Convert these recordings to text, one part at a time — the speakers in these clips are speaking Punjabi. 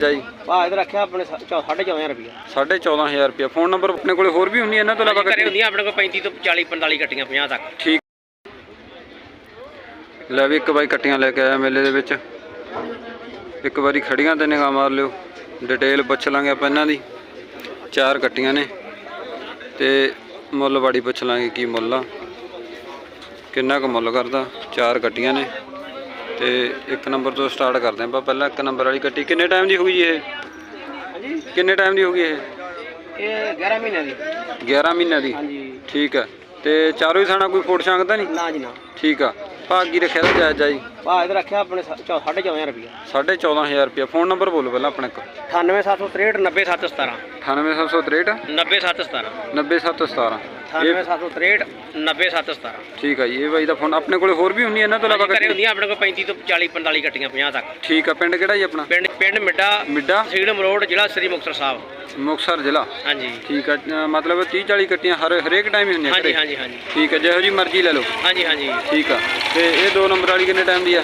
ਜੀ। ਆ ਇਧਰ ਰੱਖਿਆ ਆਪਣੇ 14500 ਰੁਪਏ 14500 ਰੁਪਏ ਫੋਨ ਨੰਬਰ ਆਪਣੇ ਕੋਲੇ ਹੋਰ ਵੀ ਹੁੰਦੀ ਇਹਨਾਂ ਤੋਂ ਇਲਾਵਾ ਘਰੇ ਕੱਟੀ ਹੁੰਦੀਆਂ ਆਪਣੇ ਕੋਲ 35 ਤੋਂ 40 45 ਗੱਟੀਆਂ 50 ਤੱਕ। ਠੀਕ। ਲੈ ਵੀ ਇੱਕ ਬਾਈ ਕੱਟੀਆਂ ਲੈ ਕੇ ਆਇਆ ਮੇਲੇ ਦੇ ਵਿੱਚ। ਇੱਕ ਵਾਰੀ ਖੜੀਆਂ ਤੇ ਨਿਗਾਹ ਮਾਰ ਲਿਓ। ਡਿਟੇਲ ਪੁੱਛ ਲਾਂਗੇ ਆਪਾਂ ਇਹਨਾਂ ਦੀ। ਚਾਰ ਕੱਟੀਆਂ ਨੇ। ਤੇ ਮੁੱਲ ਬਾੜੀ ਪੁੱਛ ਲਾਂਗੇ ਕੀ ਮੁੱਲ ਆ। ਕਿੰਨਾ ਕੁ ਮੁੱਲ ਕਰਦਾ? ਚਾਰ ਕੱਟੀਆਂ ਨੇ। ਤੇ ਇੱਕ ਨੰਬਰ ਤੋਂ ਸਟਾਰਟ ਕਰਦੇ ਆਪਾਂ। ਪਹਿਲਾਂ ਇੱਕ ਨੰਬਰ ਵਾਲੀ ਕੱਟੀ ਕਿੰਨੇ ਟਾਈਮ ਦੀ ਹੋਊਗੀ ਇਹ? ਹਾਂਜੀ। ਕਿੰਨੇ ਟਾਈਮ ਦੀ ਹੋਊਗੀ ਇਹ? ਇਹ 11 ਮਹੀਨਿਆਂ ਦੀ। 11 ਮਹੀਨਿਆਂ ਦੀ? ਹਾਂਜੀ। ਠੀਕ ਹੈ ਤੇ ਚਾਰੋਂ ਹੀ ਥਾਣਾ ਕੋਈ ਫੋਟ ਛਾਂਗ ਤਾਂ ਨਹੀਂ? ਨਾ ਜੀ ਨਾ। ਠੀਕ ਆ। ਭਾਗ ਕੀ ਰੱਖਿਆ ਤਾਂ ਜਾਇਜ਼ ਆ ਜੀ ਇਧਰ ਰੱਖਿਆ ਆਪਣੇ 14500 ਰੁਪਏ 14500 ਰੁਪਏ ਫੋਨ ਨੰਬਰ ਬੋਲੋ ਪਹਿਲਾਂ ਆਪਣੇ ਕੋਲ। 98763 90717 98763 90717 90717 98763 90717 ਠੀਕ ਆ ਜੀ ਇਹ ਬਾਈ ਦਾ ਫੋਨ ਆਪਣੇ ਕੋਲੇ ਹੋਰ ਵੀ ਹੁੰਦੀ ਇਹਨਾਂ ਤੋਂ ਇਲਾਵਾ ਘਰੇ ਕੱਟੀ? ਹੁੰਦੀਆਂ ਆਪਣੇ ਕੋਲ 35 ਤੋਂ 40 45 ਗੱਟੀਆਂ 50 ਤੱਕ। ਠੀਕ ਆ ਪਿੰਡ ਕਿਹੜਾ ਜੀ ਆਪਣਾ? ਪਿੰਡ ਪਿੰਡ ਮਿੱਡਾ ਮਿੱਡਾ? ਤਹਿਸੀਲ ਮਰੋੜ ਜ਼ਿਲ੍ਹਾ ਸ੍ਰੀ ਮੁਕਤਸਰ ਸਾਹਿਬ। ਮੁਕਤਸਰ ਜ਼ਿਲ੍ਹਾ? ਹਾਂਜੀ। ਠੀਕ ਆ ਅ, ਮਤਲਬ 30 40 ਕੱਟੀਆਂ ਹਰ ਹਰੇਕ ਟਾਈਮ ਹੀ ਹੁੰਦੀਆਂ ਹਾਂਜੀ ਘਰੇ? ਹਾਂਜੀ ਹਾਂਜੀ ਠੀਕ ਆ ਜਿਹੋ ਜੀ ਮਰਜ਼ੀ ਲੈ ਲਓ। ਹਾਂਜੀ ਹਾਂਜੀ। ਠੀਕ ਆ ਤੇ ਇਹ ਦੋ ਨੰਬਰ ਵਾਲੀ ਕਿੰਨੇ ਟਾਈਮ ਦੀ ਆ?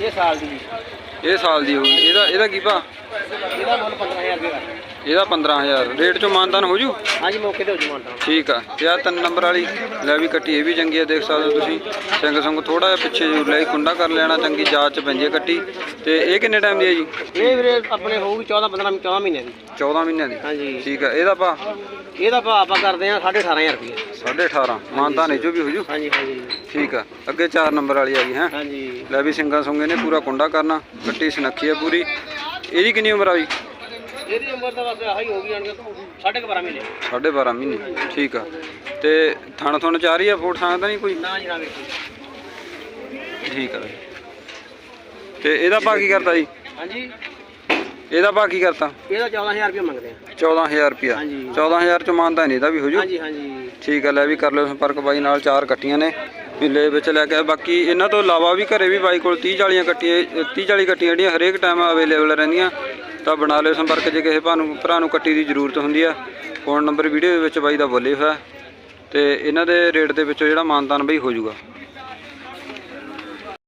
ਇਹ ਸਾਲ ਦੀ। ਇਹ ਸਾਲ ਦੀ ਹੋਊਗੀ। ਇਹਦਾ ਇਹਦਾ ਕੀ ਭਾ ਇਹਦਾ ਮੁੱਲ 15000 ਰੁਪਏ ਦਾ। ਇਹਦਾ 15000 ਰੇਟ ਚੋਂ ਮਾਨਤਾਨ ਹੋ ਜੂ? ਹਾਂਜੀ ਮੌਕੇ ਤੇ ਹੋ ਜੂ ਮਾਨਤਾ ਠੀਕ ਆ। ਤੇ ਆ ਤਿੰਨ ਨੰਬਰ ਵਾਲੀ ਲੈ ਵੀ ਕੱਟੀ ਇਹ ਵੀ ਚੰਗੀ ਆ ਦੇਖ ਸਕਦੇ ਹੋ ਤੁਸੀਂ। ਸਿੰਘ ਸੰਗ ਥੋੜਾ ਜਿਹਾ ਪਿੱਛੇ ਜੂ ਲੈ ਕੁੰਡਾ ਕਰ ਲੈਣਾ ਚੰਗੀ ਜਾਂਚ ਚ ਪੈਂਦੀ ਕੱਟੀ। ਤੇ ਇਹ ਕਿੰਨੇ ਟਾਈਮ ਦੀ ਹੈ ਜੀ? ਇਹ ਵੀਰੇ ਆਪਣੇ ਹੋਊਗੀ 14 15 14 ਮਹੀਨੇ ਦੀ। 14 ਮਹੀਨਿਆਂ ਦੀ? ਹਾਂਜੀ। ਠੀਕ ਆ। ਇਹਦਾ ਭਾ? ਇਹਦਾ ਭਾਅ ਆਪਾਂ ਕਰਦੇ ਆ 18500 ਰੁਪਏ 18.5 ਮਾਨਤਾ ਨਹੀਂ ਜੋ ਵੀ ਹੋ ਜੂ? ਹਾਂਜੀ ਹਾਂਜੀ। ਠੀਕ ਆ। ਅੱਗੇ 4 ਨੰਬਰ ਵਾਲੀ ਆ ਗਈ ਹੈ? ਹਾਂਜੀ। ਲੈ ਵੀ ਸਿੰਘਾਂ ਸੁੰਗੇ ਨੇ ਪੂਰਾ ਕੁੰਡਾ ਕਰਨਾ ਕੱਟੀ ਸੁਨੱਖੀ ਆ ਪੂਰੀ। ਇਹਦੀ ਕਿੰਨੀ ਉਮਰ ਆ ਜੀ? ਇਹਦੀ ਉਮਰ ਤਾਂ ਬਸ ਆਹੀ ਹੋ ਗਈ ਜਾਣਗੇ ਸਾਢੇ ਕੁ 12 ਮਹੀਨੇ। 12.5 ਮਹੀਨੇ ਠੀਕ ਆ। ਤੇ ਥਣ ਥਣ ਰਹੀ ਆ ਫੋਟ ਤਾਂ ਨਹੀਂ ਕੋਈ? ਨਾ ਜੀ ਨਾ ਵੇਖੋ ਠੀਕ ਆ। ਤੇ ਇਹਦਾ ਭਾ ਕੀ ਕਰਤਾ ਜੀ? ਹਾਂਜੀ? ਇਹਦਾ ਭਾ ਕੀ ਕਰਤਾ ਇਹਦਾ 14000 ਰੁਪਏ ਮੰਗਦੇ ਆ। 14000 ਰੁਪਿਆ ਹਾਂਜੀ। 14000 ਚ ਮਾਨਤਾ ਨਹੀਂ ਇਹਦਾ ਵੀ ਹੋ ਜੂ। ਹਾਂਜੀ ਹਾਂਜੀ। ਠੀਕ ਹੈ ਲੈ ਵੀ ਕਰ ਲਿਓ ਸੰਪਰਕ ਬਾਈ ਨਾਲ ਚਾਰ ਕੱਟੀਆਂ ਨੇ। ਮਿੱਲੇ ਵਿੱਚ ਲੈ ਕੇ ਆਏ। ਬਾਕੀ ਇਹਨਾਂ ਤੋਂ ਇਲਾਵਾ ਵੀ ਘਰੇ ਵੀ ਬਾਈ ਕੋਲ 30 40 ਕੱਟੀਆਂ 30 40 ਕੱਟੀਆਂ ਜਿਹੜੀਆਂ ਹਰੇਕ ਟਾਈਮ ਅਵੇਲੇਬਲ ਰਹਿੰਦੀਆਂ। ਤਾਂ ਬਣਾ ਲਿਓ ਸੰਪਰਕ ਜੇ ਕਿਸੇ ਭਾ ਨੂੰ ਭਰਾ ਨੂੰ ਕੱਟੀ ਦੀ ਜ਼ਰੂਰਤ ਹੁੰਦੀ ਆ। ਫੋਨ ਨੰਬਰ ਵੀਡੀਓ ਦੇ ਵਿੱਚ ਬਾਈ ਦਾ ਬੋਲੇ ਹੋਇਆ। ਤੇ ਇਹਨਾਂ ਦੇ ਰੇਟ ਦੇ ਵਿੱਚੋਂ ਜਿਹੜਾ ਮਾਨਤਾਨ ਬਈ ਹੋ ਜਾਊਗਾ।